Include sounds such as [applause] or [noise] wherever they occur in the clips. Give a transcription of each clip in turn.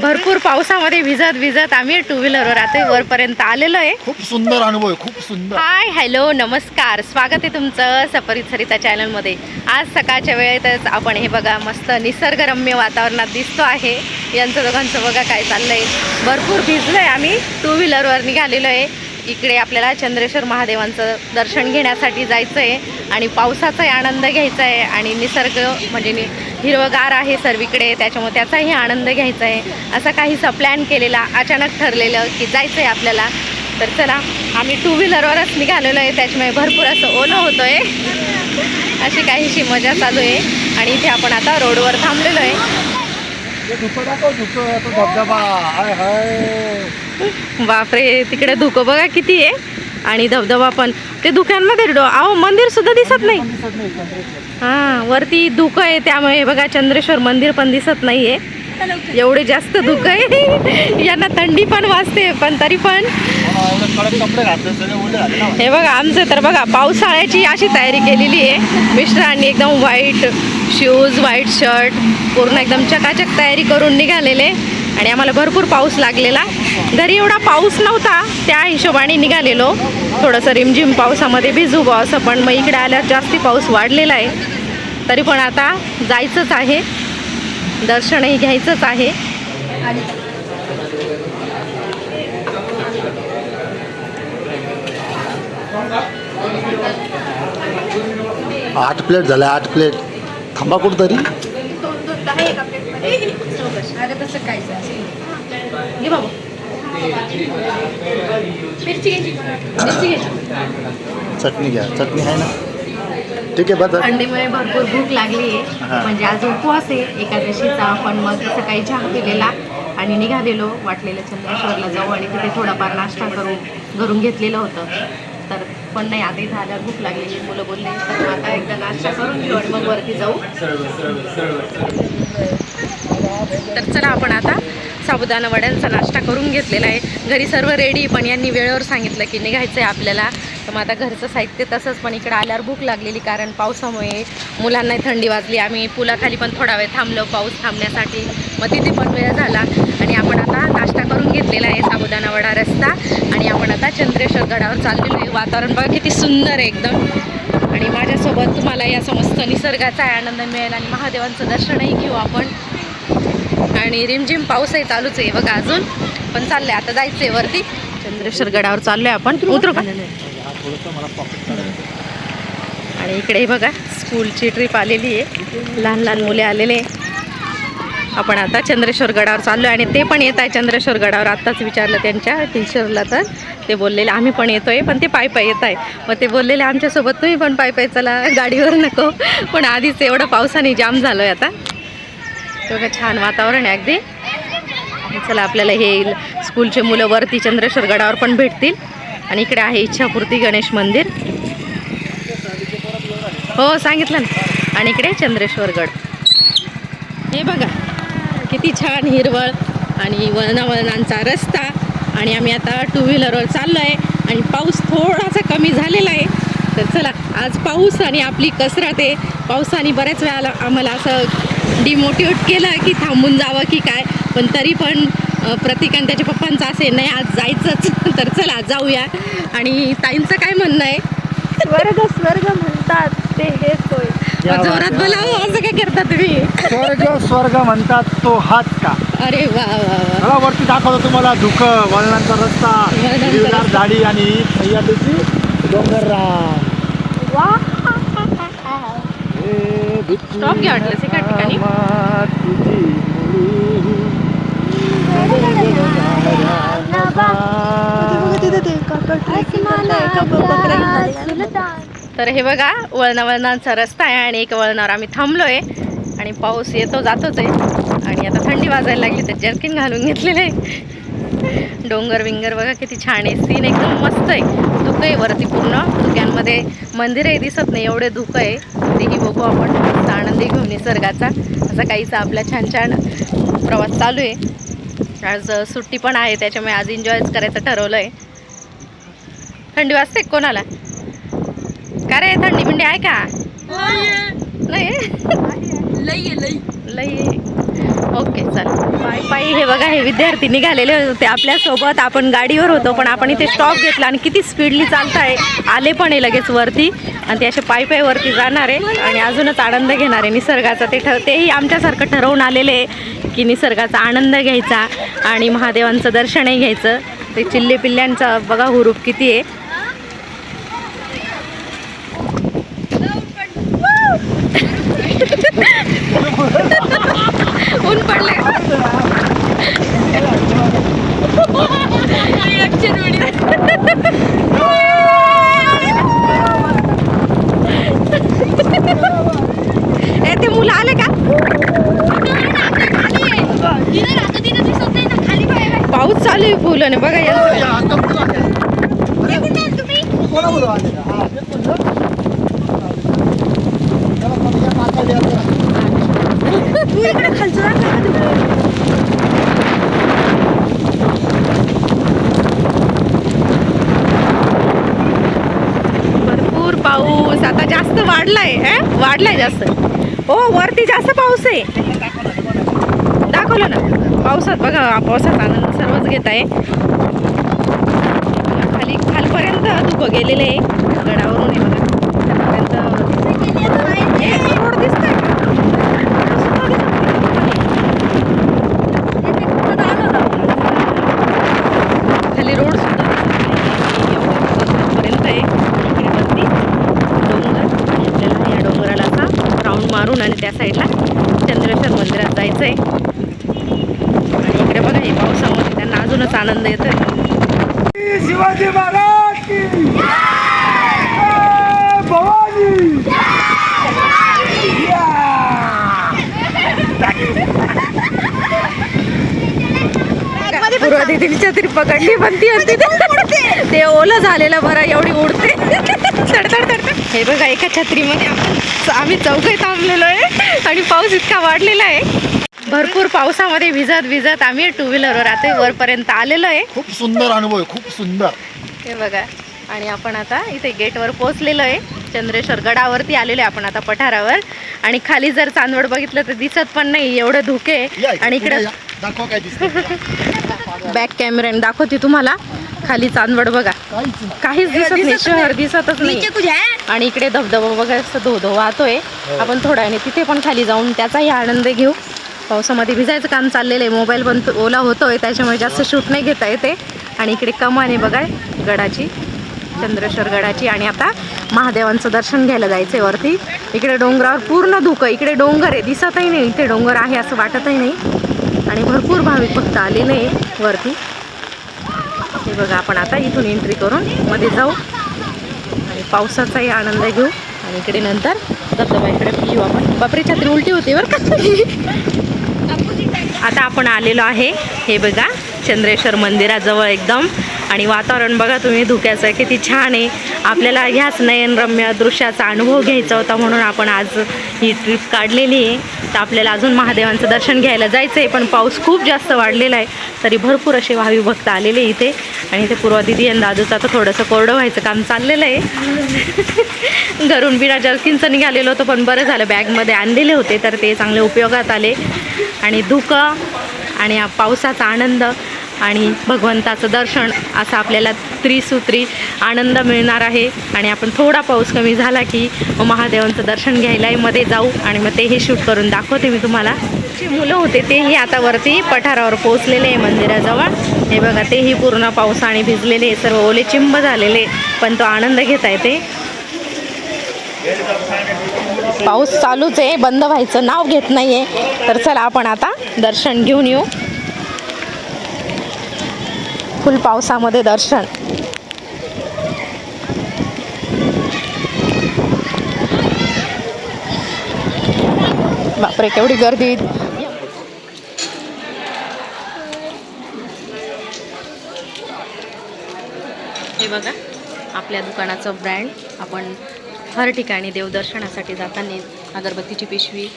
भरपूर पावसामध्ये भिजत भिजत आम्ही टू व्हीलरवर आता वरपर्यंत आलेलो आहे. खूप सुंदर अनुभव आहे खूप सुंदर. हाय हॅलो नमस्कार. स्वागत आहे तुमचं सपरित सरिता चॅनलमध्ये आज सकाळच्या वेळेतच आपण हे बघा मस्त निसर्गरम्य वातावरणात दिसतो आहे. यांचं दोघांचं बघा काय चाललंय. भरपूर भिजलोय आम्ही. टू व्हीलरवर निघालेलो आहे. इकडे आपल्याला चंद्रेश्वर महादेवांचं दर्शन घेण्यासाठी जायचं आहे आणि पावसाचाही आनंद घ्यायचा आहे आणि निसर्ग म्हणजे नि हिरवगार आहे सर्वीकडे त्याच्यामुळे त्याचाही आनंद घ्यायचा आहे असा काहीसा प्लॅन केलेला अचानक ठरलेलं की जायचं आहे आपल्याला. तर चला आम्ही टू व्हीलरवरच निघालेलो आहे त्याच्यामुळे भरपूर असं ओलं होतं आहे अशी काहीशी मजा चालू आहे. आणि इथे आपण आता रोडवर थांबलेलो आहे धबधबा. [laughs] बापरे तिकडे धुकं बघा किती आहे. आणि धबधबा पण. ते धुक्यांमध्ये डो अहो मंदिर सुद्धा दिसत नाही. हा हां वरती धुकं आहे त्यामुळे बघा चंद्रेश्वर मंदिर पण दिसत नाही आहे एवढे जास्त धुकं आहे. [laughs] यांना थंडी पण वाजते पण तरी पण. हे बघा आमचं तर बघा पावसाळ्याची अशी तयारी केलेली आहे. मिस्टरांनी एकदम व्हाईट शूज व्हाईट शर्ट पूर्ण एकदम चकाचक तयारी करून निघालेले. आणि आम्हाला भरपूर पाऊस लागलेला. घरी एवढा पाऊस नव्हता त्या हिशोबाने निघालेलो. थोडंसं रिमझिम पावसामध्ये भिजू बा असं पण मग इकडे आल्यावर जास्ती पाऊस वाढलेला आहे. तरी पण आता जायचंच आहे. दर्शनही घ्यायचंच आहे. आठ प्लेट झाल्या आठ प्लेट. थांबा कुठतरी. घे बाबा. मिरची घ्यायची. मिरची घ्यायची. चटणी घ्या. चटणी आहे ना? ठीक आहे बस. थंडीमुळे भरपूर भूक लागली. आहे. म्हणजे आज उपवास आहे. एकादशीचा. आपण मग सकाळी चहा पिलेला आणि निघालेलो वाटलेलं चंद्रेश्वरला जाऊ आणि तिथे थोडाफार नाश्ता करू घरून घेतलेलं होतं. तर पण नाही आता इथं आल्यावर भूक लागलेली मुलं बोलले तर आता एकदा नाश्ता करून घेऊ आणि मग वरती जाऊ. तर चला आपण आता साबुदाणा वड्यांचा नाश्ता करून घेतलेला आहे. घरी सर्व रेडी पण यांनी वेळेवर सांगितलं की निघायचं आहे आपल्याला. तर मग आता घरचं साहित्य तसंच पण इकडं आल्यावर भूक लागलेली कारण पावसामुळे मुलांना थंडी वाजली. आम्ही पुलाखाली पण थोडा वेळ थांबलो पाऊस थांबण्यासाठी. मग तिथे पण वेळ झाला. आणि आपण आता नाश्ता करून घेतलेला आहे साबुदाणा वडा रस्ता. आणि आपण आता चंद्रेश्वर गडावर चाललेलो आहे. वातावरण बघा किती सुंदर आहे एकदम. आणि माझ्यासोबत तुम्हाला या समस्त निसर्गाचा आनंद मिळेल आणि महादेवांचं दर्शनही घेऊ आपण. आणि रिमझिम पाऊसही चालूच आहे बघा अजून. पण चाललंय आता जायचंय वरती. चंद्रेश्वर गडावर चाललोय आपण. उतरू का? आणि इकडे बघा स्कूलची ट्रिप आलेली आहे. लहान लहान मुले आलेले आहे. आपण आता चंद्रेश्वर गडावर चाललो आहे आणि ते पण येत आहे चंद्रेश्वर गडावर. आत्ताच विचारलं त्यांच्या टीचरला तर. ते बोललेले आम्ही पण येतोय पण ते पाय पाय येत आहे. मग ते बोललेले आमच्यासोबत तुम्ही पण पाय पाय चला गाडीवर नको. पण आधीच एवढं पावसाने जाम झालो आहे आता. बघा छान वातावरण आहे अगदी. चला आपल्याला हे स्कूलचे मुलं वरती चंद्रेश्वर गडावर पण भेटतील. आणि इकडे आहे इच्छापूर्ती गणेश मंदिर. हो सांगितलं ना. आणि इकडे चंद्रेश्वर गड. हे बघा किती छान हिरवळ आणि वळणावळणांचा रस्ता. आणि आम्ही आता टू व्हीलरवर चाललो आहे आणि पाऊस थोडासा कमी झालेला आहे. तर चला आज पाऊस आणि आपली कसरत आहे. पावसाने बऱ्याच वेळाला आम्हाला असं डिमोटिवेट केलं की थांबून जावं की काय. पण तरी पण अं, प्रतीक आणि त्याच्या पप्पांचं असे नाही आज जायचंच. [laughs] तर चला जाऊया. आणि ताईंचं काय म्हणणं आहे? स्वर्ग स्वर्ग म्हणतात ते हेच होय जोरात बोलावं असं काय करता तुम्ही? स्वर्ग स्वर्ग म्हणतात तो हाच का? अरे वा वा वा. मला वरती दाखवतो तुम्हाला धुकं वळणांचा रस्ता हिरवीगार. झाडी आणि सह्याद्रीची डोंगररांग वा. स्टॉप घ्या वाटलं एका ठिकाणी. तर हे बघा वळणा वळणांचा रस्ता आहे आणि एक वळणावर आम्ही थांबलो आहे आणि पाऊस येतो जातोच आहे. आणि आता थंडी वाजायला लागली तर जर्किन घालून घेतलेलं आहे. डोंगर विंगर बघा किती छान आहे. सीन एकदम मस्त आहे. धुकं आहे वरती पूर्ण. धुक्यांमध्ये मंदिरही दिसत नाही एवढे धुकं आहे. तेही बघू आपण. मस्त आनंदी घेऊन निसर्गाचा. असा काहीसा आपला छान छान प्रवास चालू आहे. आज सुट्टी पण आहे त्याच्यामुळे आज एन्जॉयच करायचं ठरवलं आहे थंडी वाजते कोणाला? का रे थंडी बिंडी आहे का? नाही? लई लई. लई ओके चल. पायी पायी हे बघा हे विद्यार्थी निघालेले होते. आपल्यासोबत आपण गाडीवर होतो पण आपण इथे स्टॉप घेतला आणि किती स्पीडली चालताय. आले पण आहे लगेच वरती. आणि ते असे पायी पायी वरती जाणार आहे. आणि अजूनच आनंद घेणार आहे निसर्गाचा. ते ठर तेही आमच्यासारखं ठरवून आलेले आहे की निसर्गाचा आनंद घ्यायचा आणि महादेवांचं दर्शनही घ्यायचं. ते चिल्ले पिल्ल्यांचा बघा हुरूप किती आहे. 来てるの。आता जास्त वाढलाय? वाढलाय जास्त. हो वरती जास्त पाऊस आहे. दाखवलं ना. पावसात बघा पावसाचा आनंद सर्वच घेत आहे. खाली खालपर्यंत धुकं गेलेले आहे. गडावरून आहे बघा. खालपर्यंत ए, रोड दिसतोय का? सुद्धा दिसतोय. खाली रोड सुद्धा पर्यंत आहे इकडे वरती डोंगर आणि आपल्याला या डोंगराला असा मारून आणि त्या साईडला चंद्रेश्वर मंदिरात जायचं आहे आणि इकडे बघा हे पावसामध्ये त्यांना अजूनच आनंद येतोय. शिवाजी महाराज की जय! भवानी! या! पूर्वा दिदीच्या तरी पकडली पण ती होती ते- ओलं झालेलं बरं एवढी उडते. [laughs] हे बघा एका छत्रीमध्ये आपण आम्ही चौघही थांबलेलो आहे आणि पाऊस इतका वाढलेला आहे. भरपूर पावसामध्ये भिजत भिजत आम्ही टू व्हीलरवर आता वरपर्यंत आलेलो आहे. खूप सुंदर अनुभव आहे खूप सुंदर. हे बघा आणि आपण आता इथे गेटवर पोहोचलेलो आहे. चंद्रेश्वर गडावरती आलेलो आहे आपण आता पठारावर. आणि खाली जर चांदवड बघितलं तर दिसत पण नाही एवढं धुके आणि इकडे बॅक कॅमेऱ्याने दाखवते तुम्हाला. खाली चांदवड बघा. काहीच दिसत नाही शहर दिसतच नाही आणि इकडे धबधबा वगैरे असं धो धो वाहतोय आपण थोड्या वेळाने तिथे पण खाली जाऊन त्याचाही आनंद घेऊ. पावसामध्ये भिजायचं काम चाललेलं आहे. मोबाईल पण ओला होतोय त्याच्यामुळे जास्त शूट नाही घेता येते. आणि इकडे कमान आहे बघा गडाची चंद्रेश्वर गडाची. आणि आता महादेवांचं दर्शन घ्यायला जायचं आहे वरती. इकडे डोंगरावर पूर्ण धुकं इकडे डोंगर आहे. दिसतही नाही. इथे डोंगर आहे असं वाटतही नाही. आणि भरपूर भाविक भक्त आलेले आहे वरती. हे बघा आपण आता इथून एंट्री करून मध्ये जाऊ. आणि पावसाचाही आनंद घेऊ. आणि इकडे नंतर धबधबाईकडे येऊ आपण. बापरे छात्री उलटी होती बरं का आता आपण आलेलो आहे हे बघा चंद्रेश्वर मंदिराजवळ एकदम. आणि वातावरण बघा तुम्ही धुक्याचं किती छान आहे. आपल्याला ह्याच नयनरम्य दृश्याचा अनुभव घ्यायचा होता म्हणून आपण आज ही ट्रिप काढलेली आहे. तर आपल्याला अजून महादेवांचं दर्शन घ्यायला जायचं आहे पण पाऊस खूप जास्त वाढलेला आहे. तरी भरपूर असे भावी भक्त आलेले इथे. आणि इथे पूर्वा दिदी आणि दादूचं आता थोडंसं कोरडं व्हायचं काम चाललेलं आहे. [laughs] घरून बिना जर्किनचं निघालेलं होतं पण बरं झालं. बॅगमध्ये आणलेले होते तर ते चांगले उपयोगात आले. आणि धुकं आणि पावसाचा आनंद. आणि भगवंताचं दर्शन असं आपल्याला त्रिसूत्री आनंद मिळणार आहे. आणि आपण थोडा पाऊस कमी झाला की महादेवांचं दर्शन घ्यायलाही मध्ये जाऊ आणि मग तेही शूट करून दाखवते मी तुम्हाला. जे मुलं होते तेही आता वरती पठारावर पोचलेले आहे मंदिराजवळ. हे बघा तेही पूर्ण पावसाने भिजलेले सर्व ओले चिंब झालेले पण तो आनंद घेता येते पाऊस चालूच आहे. बंद व्हायचं नाव घेत नाहीये. तर चला आपण आता दर्शन घेऊन येऊ. फुल पावसामध्ये दर्शन. बापरे केवढी गर्दी. हे बघा आपल्या दुकानाचं ब्रँड आपण हर ठिकाणी देवदर्शनासाठी जाताना अगरबत्तीची पिशवी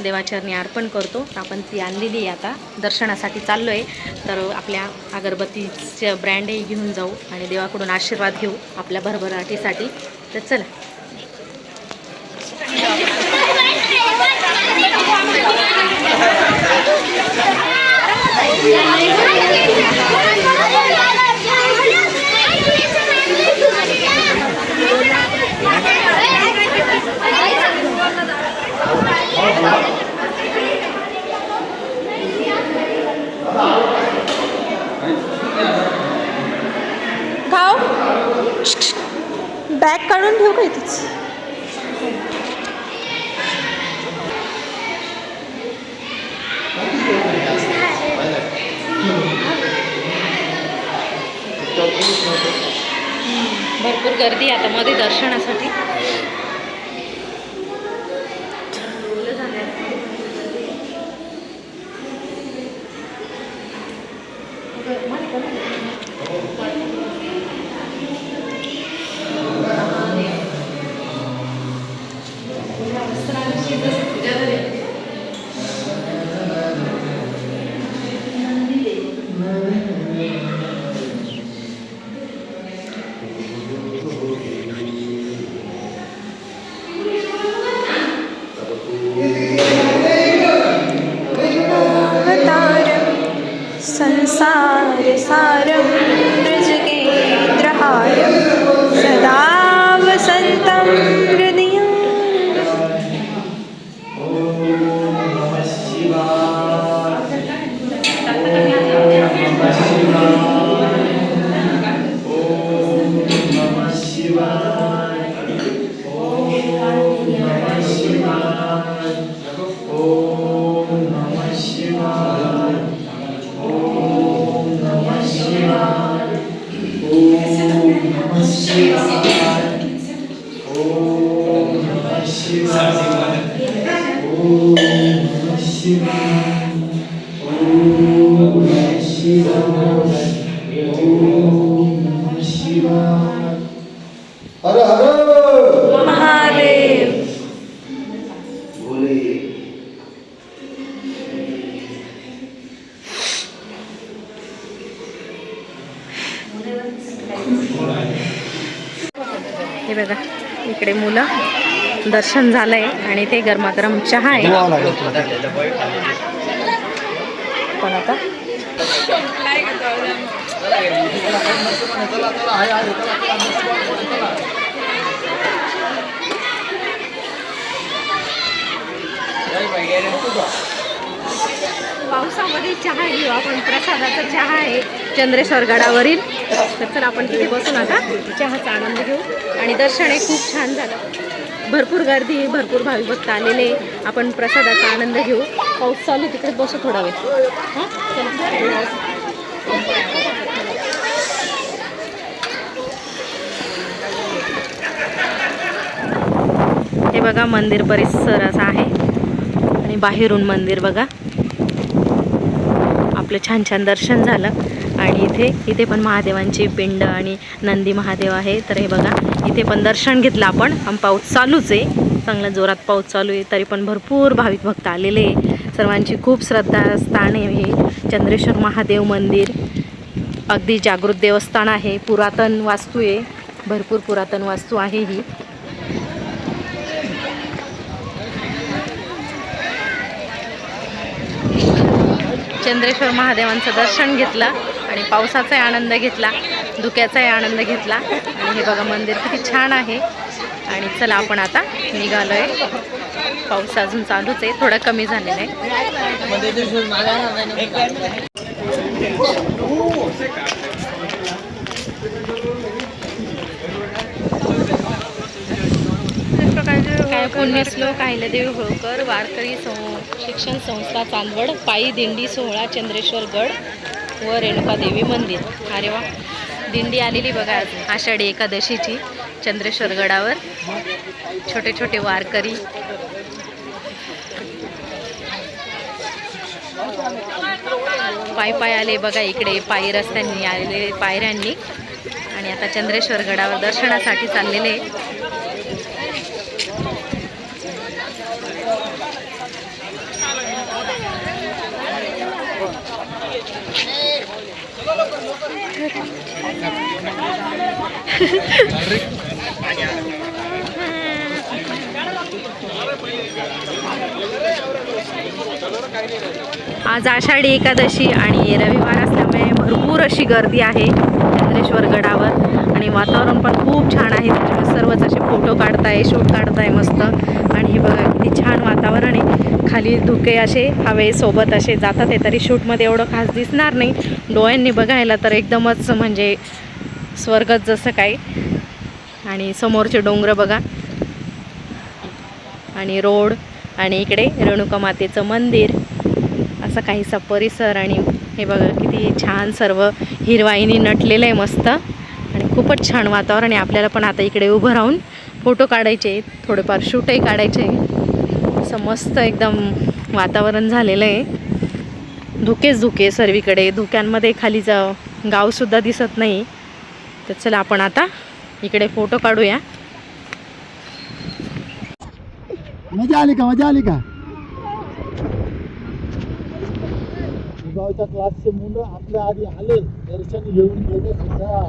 देवाचरणी अर्पण करतो. आपण ती आणलेली आहे आता. दर्शनासाठी चाललो आहे तर आपल्या अगरबत्तीचं ब्रँडही घेऊन जाऊ आणि देवाकडून आशीर्वाद घेऊ आपल्या भरभराटीसाठी. तर चला. खाऊ [laughs] गर्दी आता मध्ये दर्शनासाठी. अरे हे बघा इकडे मुलं दर्शन झालंय आणि ते गरमागरम चहा आहे. पण आता पावसामध्ये चहा घेऊ आपण प्रसादाचा चहा आहे. चंद्रेश्वर गडावरील. तर चला आपण तिथे बसून आता चहाचा आनंद घेऊ. आणि दर्शन हे खूप छान झालं. भरपूर गर्दी भरपूर भावी भक्त आलेले. आपण प्रसादाचा आनंद घेऊ. पाऊस चालू तिकडे बसू थोडा वेळ. हे बघा मंदिर परिसर असा आहे. आणि बाहेरून मंदिर बघा. आपलं छान छान दर्शन झालं. आणि इथे इथे पण महादेवांची पिंड आणि नंदी महादेव आहे. तर हे बघा इथे पण दर्शन घेतलं आपण. आणि पाऊस चालूच आहे. चांगला जोरात पाऊस चालू आहे तरी पण भरपूर भाविक भक्त आलेले आहे. सर्वांची खूप श्रद्धा स्थान आहे हे. चंद्रेश्वर महादेव मंदिर अगदी जागृत देवस्थान आहे. पुरातन वास्तू आहे. भरपूर पुरातन वास्तू आहे ही. चंद्रेश्वर महादेवांचं दर्शन घेतलं. आणि पावसाचाही आनंद घेतला धुक्याचाही आनंद घेतला. आणि हे बघा मंदिर किती छान आहे. आणि चला आपण आता निघालो आहे पाऊस अजून चालूच आहे थोडा कमी झालेला आहे. काय पुण्यश्लोक अहिल्यादेवी होळकर वारकरी सं शिक्षण संस्था चांदवड पायी दिंडी सोहळा चंद्रेश्वर गड. व रेणुकादेवी मंदिर. अरे वा. दिंडी आलेली बघा आषाढी एकादशीची. चंद्रेश्वरगडावर छोटे छोटे वारकरी. पाय पाय आले बघा इकडे. पायी रस्त्यांनी आलेले पायऱ्यांनी. आणि आता चंद्रेश्वर गडावर दर्शनासाठी चाललेले. आज आषाढी एकादशी आणि रविवार असल्यामुळे भरपूर अशी गर्दी आहे चंद्रेश्वर गडावर. आणि वातावरण पण खूप छान आहे. त्याच्यामुळे सर्वच असे फोटो काढताय शूट काढताय मस्त. हे बघा किती छान वातावरण आहे. खाली धुके असे हवेसोबत असे जातात आहे तरी शूटमध्ये एवढं खास दिसणार नाही. डोळ्यांनी बघायला तर एकदमच म्हणजे स्वर्गच जसं काय. आणि समोरचे डोंगर बघा. आणि रोड आणि इकडे रेणुका मातेचं मंदिर. असा काहीसा परिसर आणि हे बघा किती छान सर्व हिरवाईनी नटलेलं आहे मस्त. आणि खूपच छान वातावरण आहे. आपल्याला पण आता इकडे उभं राहून फोटो काढायचे थोडेफार शूटही काढायचे. असं मस्त एकदम वातावरण झालेलं आहे. धुकेच धुके सर्वीकडे धुक्यांमध्ये खाली जा गावसुद्धा दिसत नाही. तर चला आपण आता इकडे फोटो काढूया. मजा आली का? मजा आली का? गावच्या क्लासचे मुलं आपल्या आधी आले. दर्शन घेऊन गेले सुद्धा.